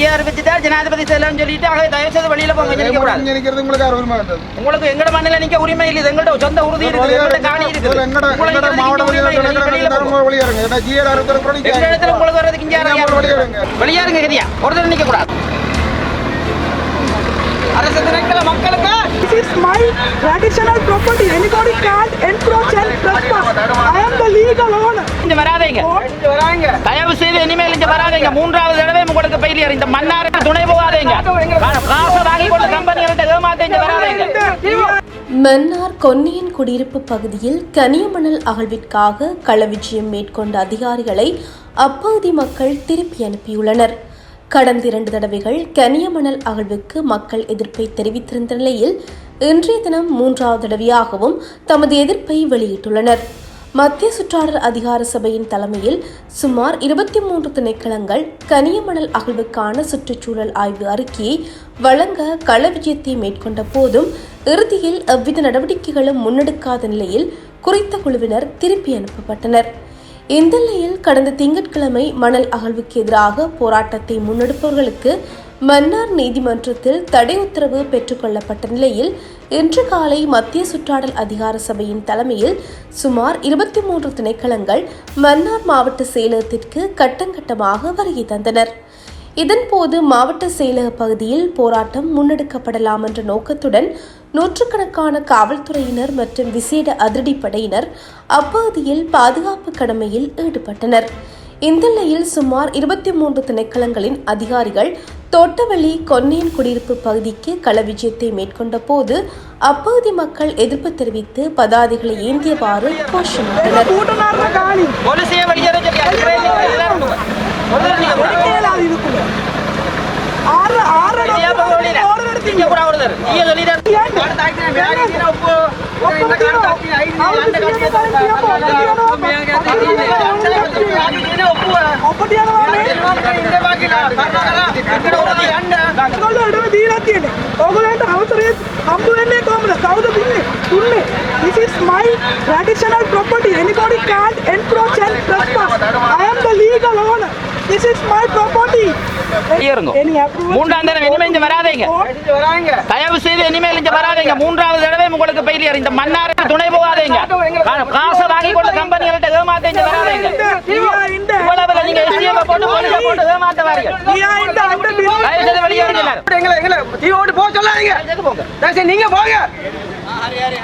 ஐயாயிரம் வச்சுட்டா ஜனாதிபதி செல்லம் சொல்லிட்டு ஆகவே தயவு செய்து வெளியில போங்க நிக்க கூடாது இங்க நிக்கிறது உங்களுக்கு வந்தது உங்களுக்கு எங்கட மண்ணில நிக்க உரிமை இல்லை எங்கட சொந்த உறுதி இருக்குது எங்கட காணி இருக்குது எங்கட மாவட்ட வெளியில. வெளியாருங்க ஏன்னா ஜிஆர் இடத்துல உங்களுக்கு வர்றதுக்கு இங்க ஒருத்தர் நிக்க கூடாது அரசு திணைக்கள மக்களுக்கு This is my traditional property. Anybody can't encroach and trespass. I am the legal owner. இங்க வராதீங்க தயவு செய்து இனிமேல் இங்க. வராதீங்க மூன்றாவது தடவை உங்களுக்கு பயிலியர். இந்த மன்னாருக்கு துணை போகாதீங்க காசை வாங்கி கொண்டு கம்பெனிகள்ட்ட ஏமாத்த இங்க வராதீங்க மன்னார் கொன்னியன் குடியிருப்பு பகுதியில் கனியமணல் அகழ்விற்காக களவிஜயம் மேற்கொண்ட அதிகாரிகளை அப்பகுதி மக்கள் திருப்பி அனுப்பியுள்ளனர். கடந்த இரண்டு தடவைகள் கனியமணல் அகழ்வுக்கு மக்கள் எதிர்ப்பை தெரிவித்திருந்த நிலையில் இன்றைய தினம் மூன்றாவது தடவையாகவும் தமது எதிர்ப்பை வெளியிட்டுள்ளனர். மத்திய சுற்றாடல் அதிகார சபையின் தலைமையில் சுமார் இருபத்தி மூன்று திணைக்களங்கள் கனியமணல் அகழ்வுக்கான சுற்றுச்சூழல் ஆய்வு அறிக்கையை வழங்க கள விஜயத்தை மேற்கொண்ட போதும் இறுதியில் எவ்வித நடவடிக்கைகளும் முன்னெடுக்காத நிலையில் குறித்த குழுவினர் திருப்பி அனுப்பப்பட்டனர். இந்த நிலையில் கடந்த திங்கட்கிழமை மணல் அகழ்வுக்கு எதிராக போராட்டத்தை முன்னெடுப்பவர்களுக்கு மன்னார் நீதிமன்றத்தில் தடை உத்தரவு பெற்றுக்கொள்ளப்பட்ட நிலையில் இன்று காலை மத்திய சுற்றாடல் அதிகார சபையின் தலைமையில் சுமார் இருபத்தி மூன்று திணைக்களங்கள் மன்னார் மாவட்ட செயலகத்திற்கு கட்டங்கட்டமாக வருகை தந்தனர். இதன்போது மாவட்ட செயலக பகுதியில் போராட்டம் முன்னெடுக்கப்படலாம் என்ற நோக்கத்துடன் நூற்றுக்கணக்கான காவல்துறையினர் மற்றும் விசேட அதிரடிப்படையினர் அப்பகுதியில் பாதுகாப்பு கடமையில் ஈடுபட்டனர். இந்த நிலையில் சுமார் இருபத்தி மூன்று திணைக்களங்களின் அதிகாரிகள் தோட்டவள்ளி கொன்னியன் குடியிருப்பு பகுதிக்கு கள விஜயத்தை மேற்கொண்ட போது அப்பகுதி மக்கள் எதிர்ப்பு தெரிவித்து பதாதைகளை ஏந்தியவாறு கோஷமிட்டனர். ඔගලන්ට අවසරේ හම්බුවෙන්නේ කොහමද කවුද බින්නේ දුන්නේ this is my traditional property anybody can't encroach and trespass i am the legal owner This is my property. வெளியேறுங்க. Any approval? மூன்றாம் தடவை இனிமே இங்க வராதீங்க. தயவு செய்து இனிமேல் இங்க வராதீங்க. மூன்றாவது தடவை உங்களுக்கு பயிலியர் இந்த மன்னாருக்கு துணை போகாதீங்க. காசை வாங்கி கொண்டு கம்பெனிகள்ட்ட ஏமாத்த இங்க வராதீங்க. இவ்வளவு நீங்க எஸ்டிஎம் போட்டு போலீஸை போட்டு ஏமாத்த வாரீங்க.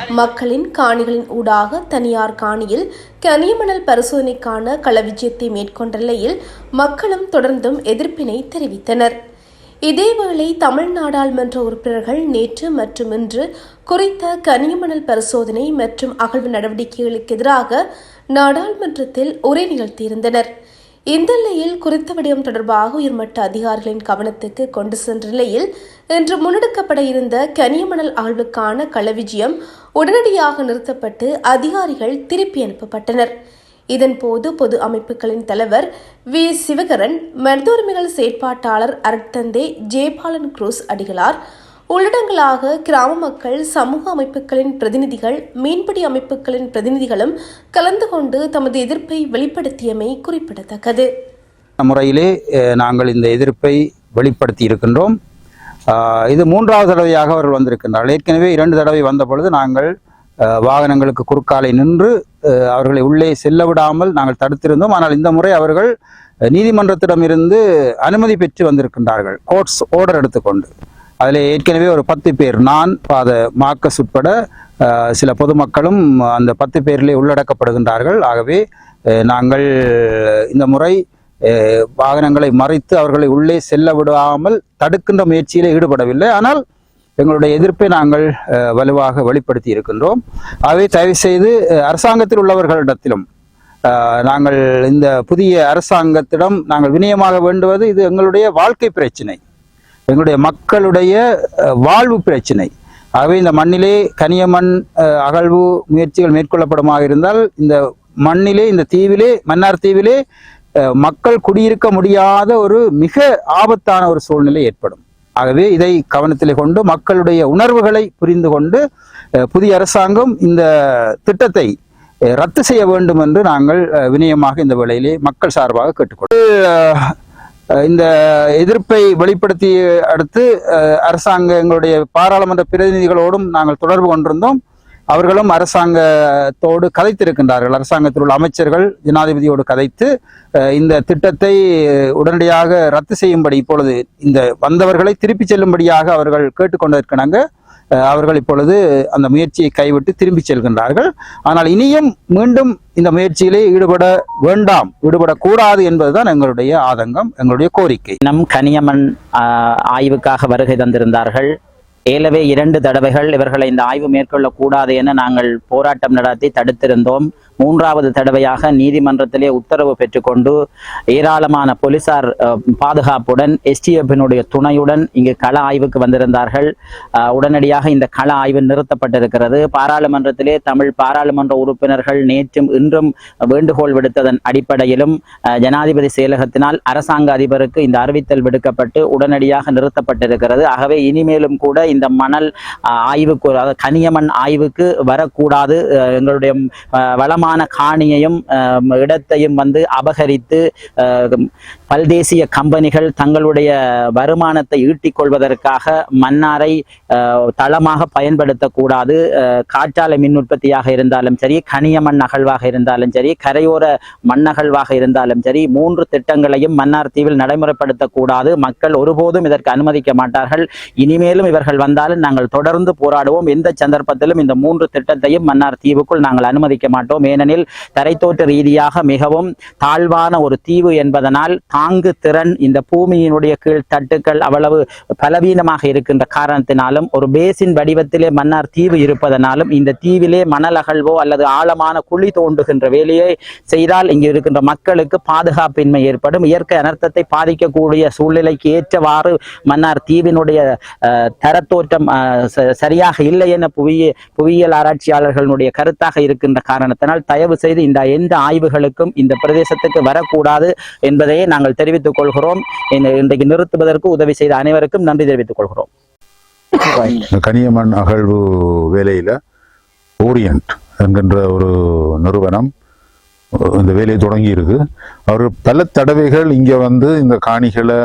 மக்களின் காணிகளின் ஊடாக தனியார் காணியில் கனிமணல் பரிசோதனைக்கான களவிஜயத்தை மேற்கொண்ட நிலையில் மக்களும் தொடர்ந்தும் எதிர்ப்பினை தெரிவித்தனர். இதேவேளை தமிழ் நாடாளுமன்ற உறுப்பினர்கள் நேற்று மற்றும் இன்று குறித்த கனிமணல் பரிசோதனை மற்றும் அகழ்வு நடவடிக்கைகளுக்கு எதிராக நாடாளுமன்றத்தில் உரை நிகழ்த்தியிருந்தனர். இந்த நிலையில் குறித்த விடயம் தொடர்பாக உயர்மட்ட அதிகாரிகளின் கவனத்துக்கு கொண்டு சென்ற நிலையில் இன்று முன்னெடுக்கப்பட இருந்த கனியமணல் ஆழ்வுக்கான களவிஜயம் உடனடியாக நிறுத்தப்பட்டு அதிகாரிகள் திருப்பி அனுப்பப்பட்டனர். இதன்போது பொது அமைப்புகளின் தலைவர் வி. சிவகரன் மனித உரிமைகள் செயற்பாட்டாளர் அருட்தந்தை ஜெயபாலன் குரூஸ் அடிகளார் உள்ளடங்களாக கிராம மக்கள் சமூக அமைப்புகளின் பிரதிநிதிகள் மீன்பிடி அமைப்புகளின் பிரதிநிதிகளும் கலந்து கொண்டு தமது எதிர்ப்பை வெளிப்படுத்தியமை குறிப்பிடத்தக்கது. முறையிலே நாங்கள் இந்த எதிர்ப்பை வெளிப்படுத்தி இருக்கின்றோம். இது மூன்றாவது தடவையாக அவர்கள் வந்திருக்கின்றார்கள். ஏற்கனவே இரண்டு தடவை வந்த பொழுது நாங்கள் வாகனங்களுக்கு குறுக்காலை நின்று அவர்களை உள்ளே செல்ல விடாமல் நாங்கள் தடுத்திருந்தோம். ஆனால் இந்த முறை அவர்கள் நீதிமன்றத்திடமிருந்து அனுமதி பெற்று வந்திருக்கின்றார்கள். கோர்ட்ஸ் ஓர்டர் எடுத்துக்கொண்டு. அதில் ஏற்கனவே ஒரு பத்து பேர் நான் பாத மார்க்கஸ் உட்பட சில பொதுமக்களும் அந்த பத்து பேரிலே உள்ளடக்கப்படுகின்றார்கள். ஆகவே நாங்கள் இந்த முறை வாகனங்களை மறைத்து அவர்களை உள்ளே செல்ல விடாமல் தடுக்கின்ற முயற்சியிலே ஈடுபடவில்லை. ஆனால் எங்களுடைய எதிர்ப்பை நாங்கள் வலுவாக வெளிப்படுத்தி இருக்கின்றோம். ஆகவே தயவு செய்து அரசாங்கத்தில் உள்ளவர்களிடத்திலும் நாங்கள் இந்த புதிய அரசாங்கத்திடம் நாங்கள் வினயமாக வேண்டுவது இது எங்களுடைய வாழ்க்கை பிரச்சினை. எங்களுடைய மக்களுடைய வாழ்வு பிரச்சினை. ஆகவே இந்த மண்ணிலே கனியமண் அகழ்வு முயற்சிகள் மேற்கொள்ளப்படுமாக இருந்தால் இந்த மண்ணிலே இந்த தீவிலே மன்னார் தீவிலே மக்கள் குடியிருக்க முடியாத ஒரு மிக ஆபத்தான ஒரு சூழ்நிலை ஏற்படும். ஆகவே இதை கவனத்தில் கொண்டு மக்களுடைய உணர்வுகளை புரிந்து கொண்டு புதிய அரசாங்கம் இந்த திட்டத்தை ரத்து செய்ய வேண்டும் என்று நாங்கள் வினயமாக இந்த வேளையிலே மக்கள் சார்பாக கேட்டுக்கொள்கிறோம். இந்த எதிர்ப்பை வெளிப்படுத்தி அடுத்து அரசாங்க அரசாங்கங்களுடைய பாராளுமன்ற பிரதிநிதிகளோடும் நாங்கள் தொடர்பு கொண்டிருந்தோம். அவர்களும் அரசாங்கத்தோடு கதைத்திருக்கின்றார்கள். அரசாங்கத்தில் உள்ள அமைச்சர்கள் ஜனாதிபதியோடு கதைத்து இந்த திட்டத்தை உடனடியாக ரத்து செய்யும்படி இப்பொழுது இந்த வந்தவர்களை திருப்பிச் செல்லும்படியாக அவர்கள் கேட்டுக்கொண்டிருக்கிறாங்க. அவர்கள் இப்பொழுது அந்த முயற்சியை கைவிட்டு திரும்பிச் செல்கின்றார்கள். ஆனால் இனியும் மீண்டும் இந்த முயற்சியிலே ஈடுபட வேண்டாம் ஈடுபடக்கூடாது என்பதுதான் எங்களுடைய ஆதங்கம் எங்களுடைய கோரிக்கை. நம் கனியம்மன் ஆஹ், ஆய்வுக்காக வருகை தந்திருந்தார்கள். ஏலவே இரண்டு தடவைகள் இவர்களை இந்த ஆய்வு மேற்கொள்ளக்கூடாது என நாங்கள் போராட்டம் நடத்தி தடுத்திருந்தோம். மூன்றாவது தடவையாக நீதிமன்றத்திலே உத்தரவு பெற்றுக்கொண்டு ஏராளமான போலீசார் பாதுகாப்புடன் எஸ்டிஎஃபினுடைய துணையுடன் இங்கு கள ஆய்வுக்கு வந்திருந்தார்கள். உடனடியாக இந்த கள ஆய்வு நிறுத்தப்பட்டிருக்கிறது. பாராளுமன்றத்திலே தமிழ் பாராளுமன்ற உறுப்பினர்கள் நேற்றும் இன்றும் வேண்டுகோள் விடுத்ததன் அடிப்படையிலும் ஜனாதிபதி செயலகத்தினால் அரசாங்க அதிபருக்கு இந்த அறிவித்தல் விடுக்கப்பட்டு உடனடியாக நிறுத்தப்பட்டிருக்கிறது. ஆகவே இனிமேலும் கூட இந்த மணல் ஆய்வுக்கு அதாவது கனியமண் ஆய்வுக்கு வரக்கூடாது. அஹ், எங்களுடைய வளமான வளமான காணியையும் இடத்தையும் வந்து அபகரித்து பல்தேசிய கம்பெனிகள் தங்களுடைய வருமானத்தை ஈட்டிக் கொள்வதற்காக மன்னாரை தளமாக பயன்படுத்தக்கூடாது. அஹ், காற்றாலை மின் உற்பத்தியாக இருந்தாலும் சரி கனியமண் அகழ்வாக இருந்தாலும் சரி கரையோர மண்ணகழ்வாக இருந்தாலும் சரி மூன்று திட்டங்களையும் மன்னார் தீவில் நடைமுறைப்படுத்தக்கூடாது. மக்கள் ஒருபோதும் இதற்கு அனுமதிக்க மாட்டார்கள். இனிமேலும் இவர்கள் வந்தாலும் நாங்கள் தொடர்ந்து போராடுவோம். எந்த சந்தர்ப்பத்திலும் இந்த மூன்று திட்டத்தையும் மன்னார் தீவுக்குள் நாங்கள் அனுமதிக்க மாட்டோம். ஏனெனில் தரைத்தோட்ட ரீதியாக மிகவும் தாழ்வான ஒரு தீவு என்பதனால் தாங்கு திறன் இந்த பூமியினுடைய கீழ் தட்டுக்கள் அவ்வளவு பலவீனமாக இருக்கின்ற காரணத்தினாலும் ஒரு பேசின் வடிவத்திலே மன்னார் தீவு இருப்பதனாலும் இந்த தீவிலே மணல் அகழ்வோ அல்லது ஆழமான குழி தோண்டுகின்ற வேலையை செய்தால் இங்கு இருக்கின்ற மக்களுக்கு பாதுகாப்பின்மை ஏற்படும். இயற்கை அனர்த்தத்தை பாதிக்கக்கூடிய சூழ்நிலைக்கு ஏற்றவாறு மன்னார் தீவினுடைய தரத்தோற்றம் சரியாக இல்லை என புவிய புவியியல் ஆராய்ச்சியாளர்களுடைய கருத்தாக இருக்கின்ற காரணத்தினால் தயவு செய்து இந்த எந்த ஆய்வுகளுக்கும் இந்த பிரதேசத்துக்கு வரக்கூடாது என்பதையே நாங்கள் தெரிவித்துக் கொள்கிறோம். இன்றைக்கு நிறுத்துவதற்கு உதவி செய்த அனைவருக்கும் நன்றி தெரிவித்துக் கொள்கிறோம். கனியமன் அகழ்வு வேலையில் ஓரியன்ட் என்கின்ற ஒரு நிறுவனம் இந்த வேலையை தொடங்கி இருக்கு. அவர் பல தடவைகள் இங்கே வந்து இந்த காணிகளை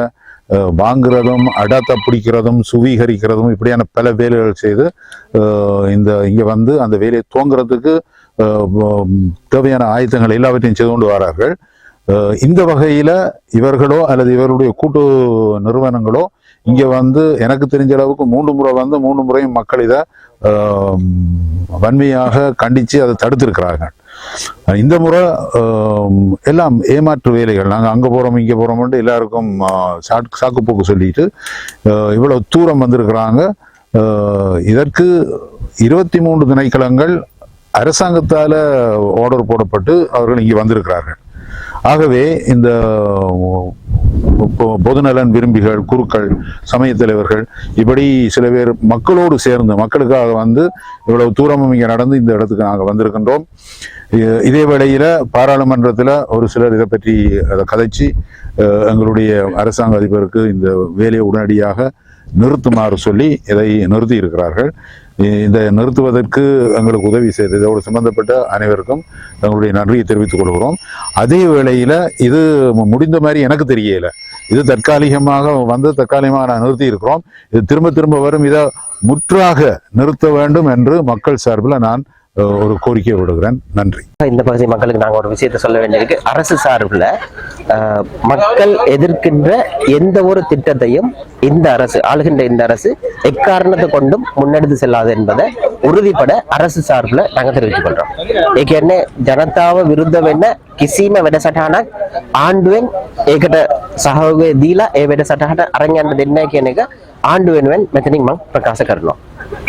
வாங்குறதும் அடாத்த பிடிக்கிறதும் சுவீகரிக்கிறதும் இப்படியான பல வேலைகள் செய்து இந்த இங்கே வந்து அந்த வேலையை துவங்குறதுக்கு தேவையான ஆயுதங்கள் எல்லாவற்றையும் செய்து கொண்டு வரார்கள். இந்த வகையில் இவர்களோ அல்லது இவருடைய கூட்டு நிறுவனங்களோ இங்கே வந்து எனக்கு தெரிஞ்ச அளவுக்கு மூன்று முறை வந்து மூன்று முறையும் மக்கள் இதை வன்மையாக கண்டித்து அதை தடுத்திருக்கிறார்கள். இந்த முறை எல்லாம் ஏமாற்று வேலைகள். நாங்கள் அங்கே போகிறோம் இங்கே போகிறோம்ட்டு எல்லாருக்கும் ஆ, சாக்கு போக்கு சொல்லிட்டு இவ்வளோ தூரம் வந்திருக்கிறாங்க. இதற்கு இருபத்தி மூன்று திணைக்களங்கள் அரசாங்கத்தால் ஆர்டர் போடப்பட்டு அவர்கள் இங்கே வந்திருக்கிறார்கள். ஆகவே இந்த பொ- பொதுநலன் விரும்பிகள் குருக்கள் சமய தலைவர்கள் இப்படி சில பேர் மக்களோடு சேர்ந்து மக்களுக்காக வந்து இவ்வளவு தூரமும் இங்கே நடந்து இந்த இடத்துக்கு நாங்கள் வந்திருக்கின்றோம். இதே வேளையில் பாராளுமன்றத்தில் ஒரு சிலர் இதை பற்றி அதை கதைச்சு எங்களுடைய அரசாங்க அதிபருக்கு இந்த வேலையை உடனடியாக நிறுத்துமாறு சொல்லி இதை நிறுத்தி இருக்கிறார்கள் இதை இந்த நிறுத்துவதற்கு எங்களுக்கு உதவி செய்து இதோடு சம்பந்தப்பட்ட அனைவருக்கும் எங்களுடைய நன்றியை தெரிவித்துக் கொள்கிறோம். அதே வேளையில் இது முடிந்த மாதிரி எனக்கு தெரியல. இது தற்காலிகமாக வந்து தற்காலிகமாக நான் நிறுத்தி இருக்கிறோம் இது திரும்ப திரும்ப வரும். இதை முற்றாக நிறுத்த வேண்டும் என்று மக்கள் சார்பில் நான் ஒரு கோரிக்கை விடுகிறேன் நன்றி இந்த பகுதி மக்களுக்கு நாங்கள் ஒரு விஷயத்தை சொல்ல வேண்டியிருக்கு அரசு சார்பில் அஹ், மக்கள் எதிர்க்கின்ற எந்த ஒரு திட்டத்தையும் இந்த அரசு ஆளுகின்ற இந்த அரசு எக்காரணத்தை கொண்டும் முன்னெடுத்து செல்லாது என்பதை உறுதிப்பட அரசு சார்பில் நாங்கள் தெரிவித்துக் கொள்றோம் ඒ කියන්නේ ජනතාව විරුද්ධ වෙන්න කිසිම වැඩසටහනක් ආණ්ඩුවෙන් ඒකට සහයෝගය දීලා ඒ වැඩසටහනට අරන් යන්න දෙන්නේ නැහැ කියන එක ආණ්ඩුව වෙනුවෙන් මෙතනින් මම ප්‍රකාශ කරනවා